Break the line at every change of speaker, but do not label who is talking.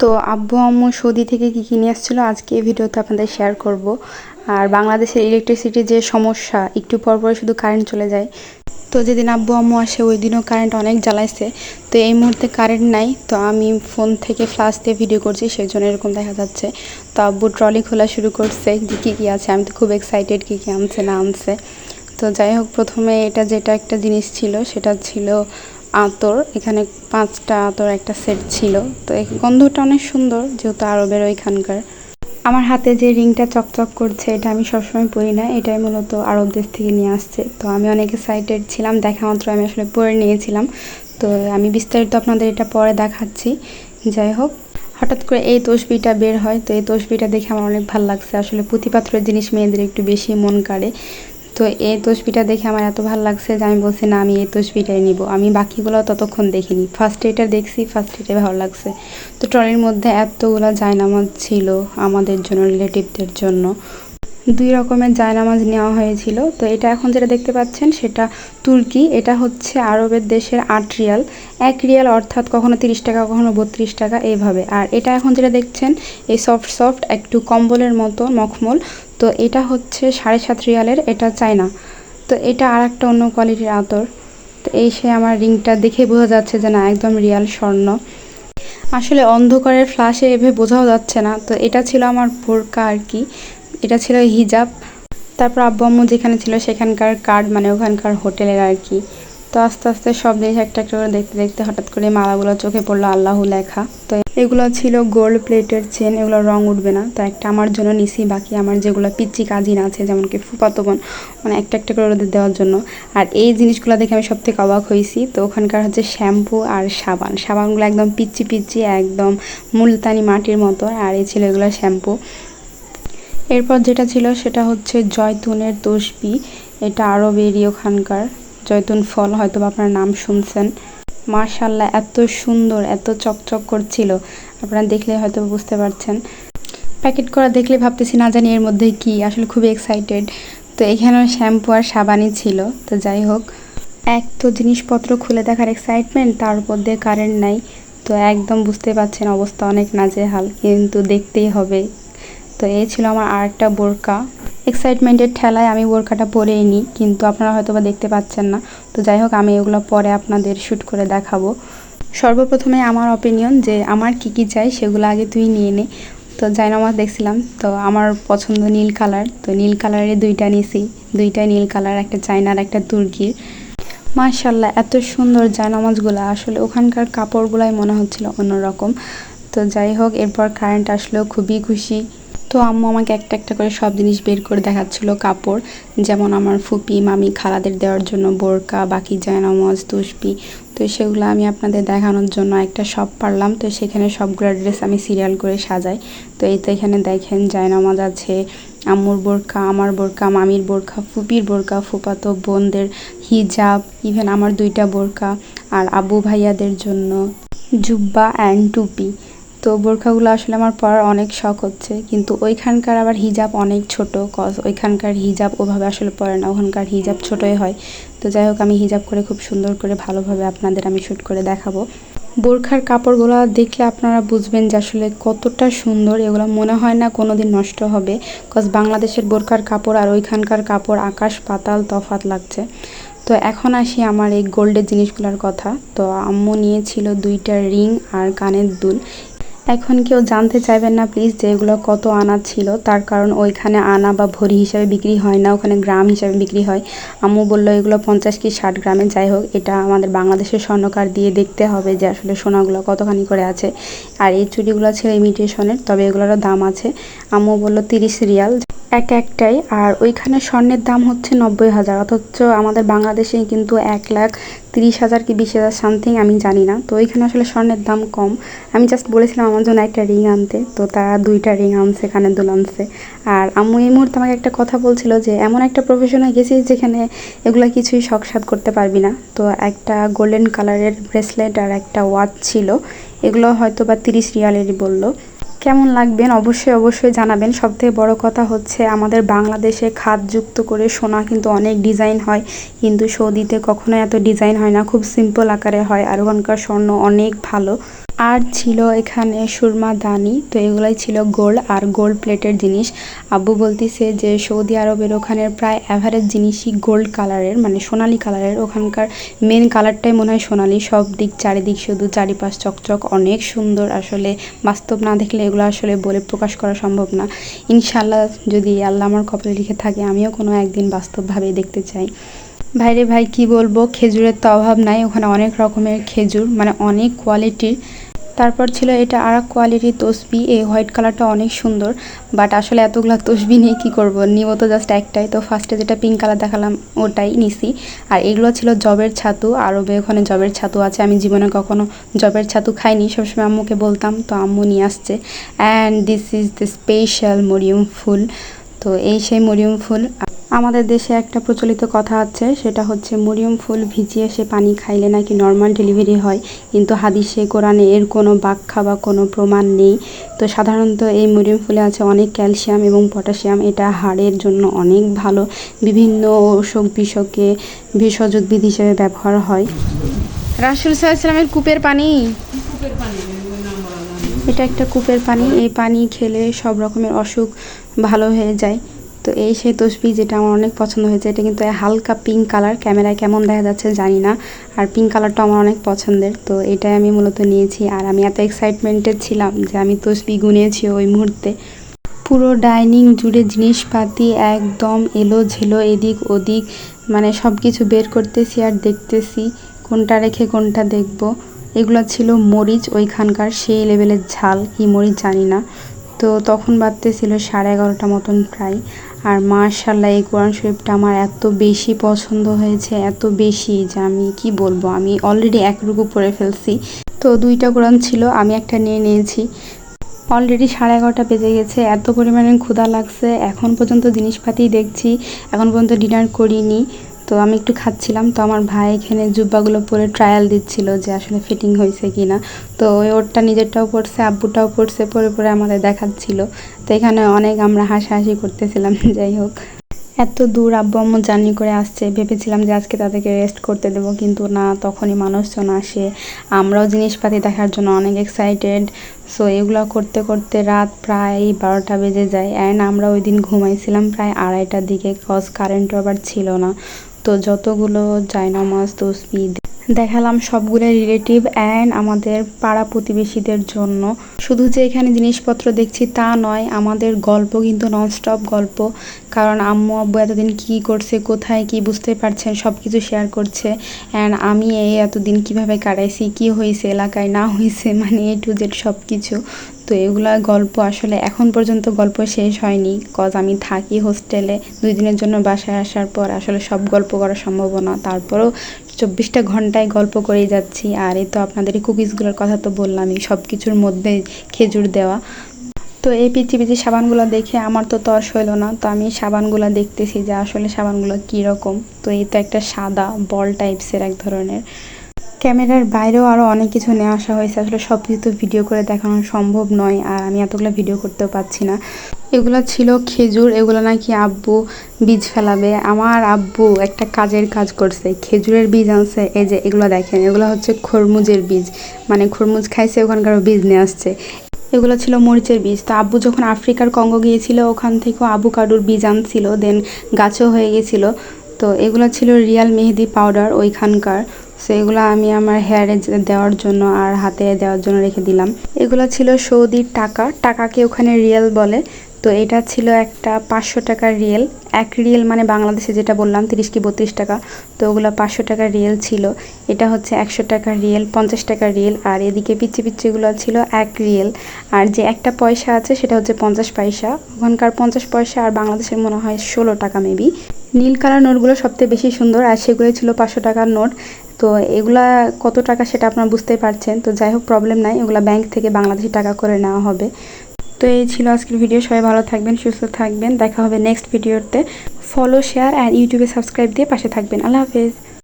তো আব্বু, আম্মু সৌদি থেকে কী কী নিয়ে আসছিল আজকে এই ভিডিওতে আপনাদের শেয়ার করব। আর বাংলাদেশের ইলেকট্রিসিটির যে সমস্যা, একটু পর পর শুধু কারেন্ট চলে যায়। তো যেদিন আব্বু, আম্মু আসে, ওই দিনও কারেন্ট অনেক জ্বালাইছে। তো এই মুহূর্তে কারেন্ট নাই, তো আমি ফোন থেকে ফ্লাশ দিয়ে ভিডিও করছি সেই জন্য এরকম দেখা যাচ্ছে। তো আব্বু ট্রলি খোলা শুরু করছে, যে কী কী আছে, আমি তো খুব এক্সাইটেড কী কী আনছে, না আনছে। তো যাই হোক, প্রথমে এটা যেটা একটা জিনিস ছিল, সেটা ছিল আতর, এখানে পাঁচটা আতর, একটা সেট ছিল। তো এই গন্ধটা অনেক সুন্দর, যেহেতু আরবের ওইখানকার। আমার হাতে যে রিংটা চকচক করছে, এটা আমি সবসময় পরি না। এটাই মূলত আরব দেশ থেকে নিয়ে আসছে। তো আমি অনেক এক্সাইটেড ছিলাম, দেখা মাত্র আমি আসলে পরে নিয়েছিলাম। তো আমি বিস্তারিত আপনাদের এটা পরে দেখাচ্ছি। যাই হোক, হঠাৎ করে এই তসবিটা বের হয়। তো এই তসবিটা দেখে আমার অনেক ভালো লাগছে। আসলে পুঁথিপাত্রের জিনিস মেয়েদের একটু বেশি মন কাড়ে। তো এই তসবিটা দেখে আমার এত ভালো লাগছে যে আমি বলছি, না, আমি এই তসবিটাই নিব। আমি বাকিগুলো ততক্ষণ দেখিনি। ফার্স্ট এটা দেখছি ফার্স্ট এটাই ভালো লাগছে। তো ট্রলির মধ্যে এতগুলো জায়নামাজ ছিল আমাদের জন্য রিলেটিভদের জন্য। দুই রকমের জায়নামাজ নেওয়া হয়েছিল। তো এটা এখন যেটা দেখতে পাচ্ছেন সেটা তুর্কি। এটা হচ্ছে আরবের দেশের আট রিয়াল। এক রিয়াল অর্থাৎ কখনো তিরিশ টাকা, কখনো বত্রিশ টাকা এইভাবে। আর এটা এখন যেটা দেখছেন, এই সফট সফট একটু কম্বলের মতো মখমল। তো এটা হচ্ছে সাড়ে সাত রিয়ালের, এটা চায়না। তো এটা আর একটা অন্য কোয়ালিটির আতর। তো এই সে আমার রিংটা দেখে বোঝা যাচ্ছে যে না, একদম রিয়াল স্বর্ণ। আসলে অন্ধকারের ফ্লাশে এভাবে বোঝাও যাচ্ছে না। তো এটা ছিল আমার বোরকা আর কি। এটা ছিল হিজাব। তারপর আব্বু আম্মু যেখানে ছিল সেখানকার কার্ড মানে ওখানকার হোটেলের আর কি তো আস্তে আস্তে সব জিনিস একটা একটা করে দেখতে দেখতে হঠাৎ করে মালাগুলো চোখে পড়ল আল্লাহ লেখা। তো এগুলো ছিল গোল্ড প্লেটের চেন এগুলো রং উঠবে না। তো একটা আমার জন্য নিছি, বাকি আমার যেগুলো পিচ্ছি কাজিন আছে, যেমন কি ফুপাতো বোন মানে একটা একটা করে ওদের দেওয়ার জন্য। আর এই জিনিসগুলো দেখে আমি সব থেকে অবাক হয়েছি। তো ওখানকার হচ্ছে শ্যাম্পু আর সাবান। সাবানগুলো একদম পিচ্ছি পিচ্ছি একদম মুলতানি মাটির মতো। আর এই ছিল এগুলো শ্যাম্পু। এরপর যেটা ছিল সেটা হচ্ছে জয়তুনের তসবি এটা আরবেরই ওখানকার। জয়তুন ফল হয়তো আপনার নাম শুনছেন। মার্শাল্লাহ এত সুন্দর, এত চকচক করছিল। আপনারা দেখলে হয়তো বুঝতে পারছেন। প্যাকেট করা দেখলে ভাবতেছি না জানি এর মধ্যে কি। আসলে খুবই এক্সাইটেড তো এখানেও শ্যাম্পু আর সাবানই ছিল। তো যাই হোক, এক তো জিনিসপত্র খুলে দেখার এক্সাইটমেন্ট তার উপর দিয়ে কারেন্ট নাই। তো একদম বুঝতে পারছেন অবস্থা অনেক নাজেহাল। কিন্তু দেখতেই হবে। তো এই ছিল আমার আর একটা বোরকা। এক্সাইটমেন্টের ঠেলায় আমি বোরকাটা পরেই নিই কিন্তু আপনারা হয়তো বা দেখতে পাচ্ছেন না। তো যাই হোক, আমি এগুলো পরে আপনাদের শ্যুট করে দেখাবো। সর্বপ্রথমে আমার অপিনিয়ন যে আমার কি কি চাই সেগুলো আগে তুই নিয়ে নে। তো জায়নামাজ দেখছিলাম, তো আমার পছন্দ নীল কালার। তো নীল কালারের দুইটা নিছি, দুইটা নীল কালার, একটা চায়নার একটা তুর্কির। মার্শাল্লাহ এত সুন্দর জায়নামাজগুলো আসলে ওখানকার কাপড়গুলাই মনে হচ্ছিল অন্যরকম। তো যাই হোক, এরপর কারেন্ট আসলেও খুবই খুশি। তো আম্মু আমাকে একটা একটা করে সব জিনিস বের করে দেখাচ্ছিল, কাপড়। যেমন আমার ফুপি, মামি, খালাদের দেওয়ার জন্য বোরকা, বাকি জায়নামাজ তুসপি তো সেগুলো আমি আপনাদের দেখানোর জন্য একটা শপ পারলাম। তো সেখানে সবগুলো ড্রেস আমি সিরিয়াল করে সাজাই। তো এই তো এখানে দেখেন জায়নামাজ আছে, আম্মুর বোরকা, আমার বোরকা, মামির বোরকা, ফুপির বোরকা, ফুপাতো, বোনদের হিজাব ইভেন আমার দুইটা বোরকা, আর আবু ভাইয়াদের জন্য জুব্বা অ্যান্ড টুপি। তো বোরখাগুলো আসলে আমার পরার অনেক শখ হচ্ছে। কিন্তু ওইখানকার আবার হিজাব অনেক ছোট কজ ওইখানকার হিজাব ওভাবে আসলে পরে না, ওখানকার হিজাব ছোটোই হয়। তো যাই হোক, আমি হিজাব করে খুব সুন্দর করে ভালোভাবে আপনাদের আমি শ্যুট করে দেখাবো। বোরখার কাপড়গুলো দেখলে আপনারা বুঝবেন যে আসলে কতটা সুন্দর, এগুলো মনে হয় না কোনো দিন নষ্ট হবে। কজ বাংলাদেশের বোরখার কাপড় আর ওইখানকার কাপড় আকাশ পাতাল তফাত লাগছে। তো এখন আসি আমার এই গোল্ডের জিনিসগুলোর কথা। তো আম্মু নিয়েছিল দুইটা রিং আর কানের দুল। এখন কেউ জানতে চাইবেন না প্লিজ যে এগুলো কত আনা ছিল। তার কারণ ওইখানে আনা বা ভরি হিসাবে বিক্রি হয় না, ওখানে গ্রাম হিসাবে বিক্রি হয়। আম্মু বলল, এগুলো পঞ্চাশ কি ষাট গ্রামে? যাই হোক, এটা আমাদের বাংলাদেশের স্বর্ণকার দিয়ে দেখতে হবে যে আসলে সোনাগুলো কতখানি করে আছে। আর এই চুড়িগুলো ছিল ইমিটেশনের তবে এগুলোরও দাম আছে। আম্মু বলল, তিরিশ রিয়াল। এক একটাই। আর ওইখানে স্বর্ণের দাম হচ্ছে নব্বই হাজার। অথচ আমাদের বাংলাদেশে কিন্তু এক লাখ তিরিশ হাজার কি বিশ হাজার সামথিং আমি জানি না। তো ওইখানে আসলে স্বর্ণের দাম কম। আমি জাস্ট বলেছিলাম আমার জন্য একটা রিং আনতে। তো তারা দুইটা রিং আনছে, কানের দুল আনছে। আর আম্মু এই মুহূর্তে আমাকে একটা কথা বলছিল যে, এমন একটা প্রফেশনে গেছিস যেখানে এগুলো কিছুই শখসাদ করতে পারবি না। তো একটা গোল্ডেন কালারের ব্রেসলেট আর একটা ওয়াচ ছিল। এগুলো হয়তো বা তিরিশ রিয়ালেরই বলল। কেমন লাগবেন অবশ্যই অবশ্যই জানাবেন। সবথেকে বড় কথা হচ্ছে আমাদের বাংলাদেশে খাদযুক্ত করে সোনা কিন্তু অনেক ডিজাইন হয়। কিন্তু সৌদিতে কখনো এত ডিজাইন হয় না। খুব সিম্পল আকারে হয়। আর ওখানকার স্বর্ণ অনেক ভালো। আর ছিল এখানে সুরমা দানি। তো এগুলাই ছিল গোল্ড আর গোল্ড প্লেটের জিনিস। আব্বু বলতিছে যে, সৌদি আরবের ওখানে প্রায় অ্যাভারেজ জিনিসই গোল্ড কালারের মানে সোনালি কালারের। ওখানকার মেন কালারটাই মনে হয় সোনালি। সব দিক চারিদিক শুধু চারিপাশ চকচক, অনেক সুন্দর। আসলে বাস্তব না দেখলে এগুলো আসলে বলে প্রকাশ করা সম্ভব না। ইনশাল্লাহ যদি আল্লাহ আমার কপালে লিখে থাকে, আমিও কোনো একদিন বাস্তবভাবে দেখতে চাই। ভাইরে ভাই, কি বলব? খেজুরের তো অভাব নাই। ওখানে অনেক রকমের খেজুর মানে অনেক কোয়ালিটির তারপর ছিল এটা আর কোয়ালিটির তসবি। এই হোয়াইট কালারটা অনেক সুন্দর, বাট আসলে এতগুলো তসবি নিয়ে কী করব? নিব তো জাস্ট একটাই, তো ফার্স্টে যেটা পিঙ্ক কালার দেখালাম, ওটাই নিছি। আর এগুলো ছিল জবের ছাতু, আরবে ওখানে জবের ছাতু আছে। আমি জীবনে কখনো জবের ছাতু খাইনি, সবসময় আম্মুকে বলতাম, তো আম্মু নিয়ে আসছে। And this is the special Mariam ফুল। তো এই সেই মরিয়ম ফুল আমাদের দেশে একটা প্রচলিত কথা আছে, সেটা হচ্ছে মরিয়ম ফুল ভিজিয়ে সে পানি খাইলে নাকি নর্মাল ডেলিভারি হয়। কিন্তু হাদিসে, কোরআনে এর কোনো ব্যাখ্যা বা কোনো প্রমাণ নেই। তো সাধারণত এই মরিয়ম ফুলে আছে অনেক ক্যালসিয়াম এবং পটাশিয়াম। এটা হাড়ের জন্য অনেক ভালো। বিভিন্ন অসুখ বিষকে ভেষজ উদ্ভিদ হিসেবে ব্যবহার হয়। রাসুল সাল্লামের কূপের পানি? এটা একটা কূপের পানি। এই পানি খেলে সব রকমের অসুখ ভালো হয়ে যায়। তো এই সেই তসবি যেটা আমার অনেক পছন্দ হয়েছে, এটা কিন্তু হালকা পিঙ্ক কালার ক্যামেরায় কেমন দেখা যাচ্ছে জানি না, আর পিঙ্ক কালারটা আমার অনেক পছন্দের। তো এটাই আমি মূলত নিয়েছি, আর আমি এত এক্সাইটমেন্টেড ছিলাম যে আমি তসবি গুনিয়েছি ওই মুহূর্তে। পুরো ডাইনিং জুড়ে জিনিসপাতি একদম এলো ঝেলো এদিক ওদিক মানে সব কিছু বের করতেছি আর দেখতেছি কোনটা রেখে কোনটা দেখব। এগুলো ছিল মরিচ ওইখানকার, সেই লেভেলের ঝাল, কি মরিচ জানি না। তো তখন বাজতেছিল সাড়ে এগারোটা মতন প্রায়। আর মার্শাল্লাহ এই কোরআন শরীফটা আমার এত বেশি পছন্দ হয়েছে, এত বেশি যে আমি কি বলব? আমি অলরেডি এক রুকু পরে ফেলছি। তো দুইটা কোরআন ছিল, আমি একটা নিয়ে নিয়েছি। অলরেডি সাড়ে এগারোটা বেজে গেছে, এত পরিমাণে ক্ষুধা লাগছে, এখন পর্যন্ত জিনিসপাতি দেখছি, এখন পর্যন্ত ডিনার করিনি। তো আমি একটু খাচ্ছিলাম। তো আমার ভাই এখানে জুব্বাগুলো পরে ট্রায়াল দিচ্ছিল যে আসলে ফিটিং হয়েছে কি না তো ওরটা নিজেরটাও পড়ছে আব্বুটাও পড়ছে পরে পরে আমাদের দেখাচ্ছিল। তো এখানে অনেক আমরা হাসাহাসি করতেছিলাম, যাই হোক। এত দূর আব্বু আম্মু জার্নি করে আসছে, ভেবেছিলাম যে আজকে তাদেরকে রেস্ট করতে দেবো, কিন্তু না, তখনই মানুষজন আসে। আমরাও জিনিসপাতি দেখার জন্য অনেক এক্সাইটেড সো এগুলো করতে করতে রাত প্রায় বারোটা বেজে যায়। অ্যান্ড আমরা ওই দিন ঘুমাইছিলাম প্রায় আড়াইটার দিকে কজ কারেন্টও আবার ছিল না। তো যতগুলো জায়নামাজ তসবি দেখালাম সবগুলো রিলেটিভ অ্যান্ড আমাদের পাড়া প্রতিবেশীদের জন্য। শুধু যে এখানে জিনিসপত্র দেখছি তা নয়, আমাদের গল্প কিন্তু ননস্টপ গল্প। কারণ আম্মু, আব্বু এতদিন কী করছে, কোথায় কি বুঝতে পারছেন সব কিছু শেয়ার করছে। অ্যান্ড আমি এই এতদিন কীভাবে কাটাইছি, কি হয়েছে এলাকায় না হয়েছে মানে এ টু জেড সব কিছু তো এগুলা গল্প আসলে এখন পর্যন্ত গল্প শেষ হয়নি। কজ আমি থাকি হোস্টেলে দুই দিনের জন্য বাসায় আসার পর আসলে সব গল্প করা সম্ভব না। তারপরেও চব্বিশটা ঘন্টায় গল্প করে যাচ্ছি। আর এই তো আপনাদের কুকিজগুলোর কথা তো বললামই সব কিছুর মধ্যে খেজুর দেওয়া। তো এই পিচি পিচি সাবানগুলো দেখে আমার তো তর্স হইল না, তো আমি সাবানগুলো দেখতেছি যে আসলে সাবানগুলো কীরকম। তো এই তো একটা সাদা বল টাইপসের এক ধরনের। ক্যামেরার বাইরেও আরও অনেক কিছু নিয়ে আসা হয়েছে। আসলে সব কিছু তো ভিডিও করে দেখানো সম্ভব নয়, আর আমি এতগুলো ভিডিও করতেও পারছি না। এগুলো ছিল খেজুর, এগুলো নাকি আব্বু বীজ ফেলাবে। আমার আব্বু একটা কাজের কাজ করছে, খেজুরের বীজ আনছে। এই যে এগুলো দেখেন, এগুলো হচ্ছে খরমুজের বীজ। মানে খরমুজ খাইছে, ওখানকার বীজ নিয়ে আসছে। এগুলো ছিল মরিচের বীজ। তো আব্বু যখন আফ্রিকার কঙ্গো গিয়েছিল, ওখান থেকেও আবু কাডুর বীজ আনছিল দেন গাছও হয়ে গেছিল। তো এগুলো ছিল রিয়াল মেহেদি পাউডার ওইখানকার। সো এগুলো আমি আমার হেয়ারে দেওয়ার জন্য আর হাতে দেওয়ার জন্য রেখে দিলাম। এগুলো ছিল সৌদির টাকা। টাকাকে ওখানে রিয়েল বলে। তো এটা ছিল একটা পাঁচশো টাকার রিয়েল। এক রিয়েল মানে বাংলাদেশে যেটা বললাম, তিরিশ কি বত্রিশ টাকা। তো ওগুলো পাঁচশো টাকার রিয়েল ছিল। এটা হচ্ছে একশো টাকার রিয়েল, পঞ্চাশ টাকার রিয়েল। আর এদিকে পিচ্ছি পিচ্ছিগুলো ছিল এক রিয়েল। আর যে একটা পয়সা আছে সেটা হচ্ছে পঞ্চাশ পয়সা। ওখানকার পঞ্চাশ পয়সা আর বাংলাদেশের মনে হয় ষোলো টাকা মেবি নীল কালার নোটগুলো সবথেকে বেশি সুন্দর। আর সেগুলোই ছিল পাঁচশো টাকার নোট। তো এগুলা কত টাকা সেটা আপনারা বুঝতেই পারছেন। তো যাই হোক প্রবলেম নাই। এগুলা ব্যাংক থেকে বাংলাদেশি টাকা করে নেওয়া হবে। তো এই ছিল আজকের ভিডিও সবাই ভালো থাকবেন, সুস্থ থাকবেন। দেখা হবে নেক্সট ভিডিওতে ফলো শেয়ার অ্যান্ড ইউটিউবে সাবস্ক্রাইব দিয়ে পাশে থাকবেন। আল্লাহ হাফেজ।